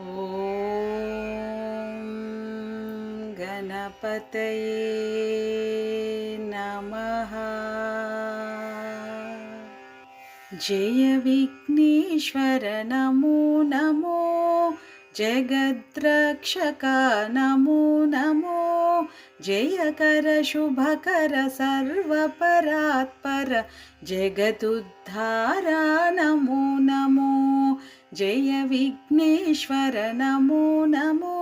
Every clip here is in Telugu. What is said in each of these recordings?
ॐ गणपतये नमः। जय विघ्नेश्वर नमो नमो जगद्रक्षका नमो नमो जयकर शुभकर सर्वपरात्पर जगदुद्धारा नमो नमो जय विघ्नेश्वर नमो नमो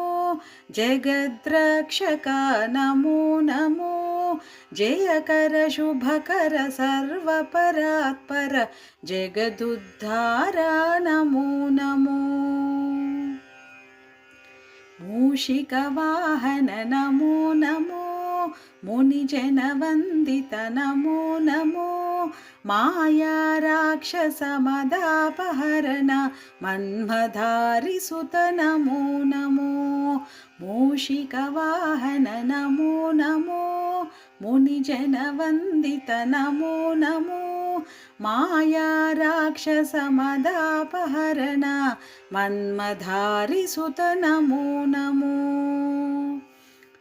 जगद्रक्षका नमो नमो जयकर शुभकर सर्वपरात्पर जगदुद्धारा नमो नमो मूषिकवाहन नमो नमो मुनिजनवन्दित नमो माया राक्षसमदापहरण मन्मधारिसुत नमो नमो मूषिकवाहन नमो नमो मुनिजनवन्दित नमो माया राक्षसमदापहरण मन्मधारिसुत नमो नमो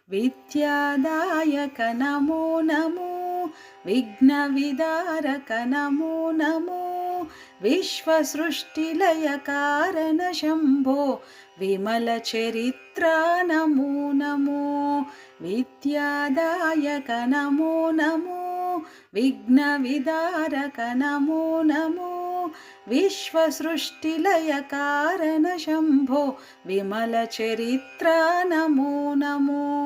విద్యాదాయక నమో నమో విఘ్న విదారక నమో నమో విశ్వసృష్టిలయ కారణ శంభో విమల చరిత్ర నమో నమో విద్యాదాయక నమో నమో విఘ్న విదారక నమో నమో విశ్వసృష్టిలయ కారణ శంభో విమల చరిత్ర నమో నమో.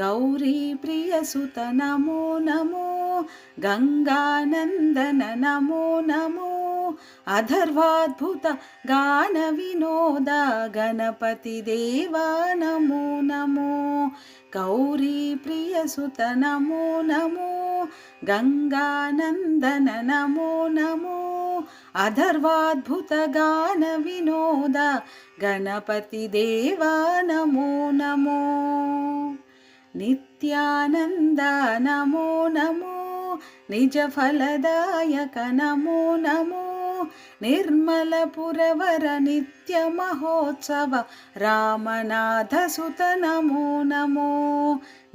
గౌరీ ప్రియసుత నమో నమో. గంగానందన నమో నమో. అధర్వాద్భుత గాన వినోద గణపతి దేవా నమో నమో. గౌరీ ప్రియసుత నమో నమో. గంగానందన నమో నమో. गानविनोद गणपतिदेवा नमो नमो नित्यानन्द नमो नमो निजफलदायक नमो नमो निर्मलपुरवर नित्यमहोत्सव रामनाथसुत नमो नमो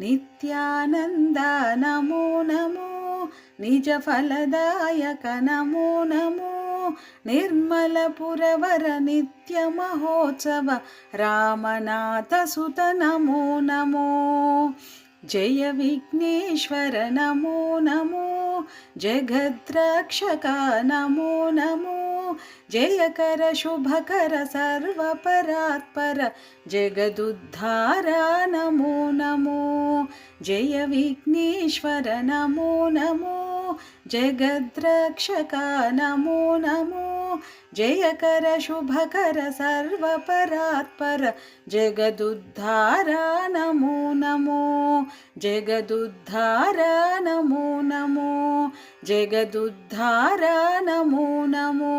नित्यानन्द नमो नमो निजफलदायक नमो नमो నిర్మలపురవర నిత్యమహోత్సవ రామనాథసుత నమో నమో. జయ విఘ్నేశ్వర నమో నమో. జగద్రక్షక నమో నమో. జయకర శుభకర సర్వపరాత్పర. జగదుద్ధార నమో నమో. జయ విఘ్నేశ్వర నమో నమో. जगद्रक्षका नमो नमो जयकर शुभकर सर्वपरात्पर जगदुद्धारा नमो नमो जगदुद्धारा नमो नमो जगदुद्धारा नमो नमो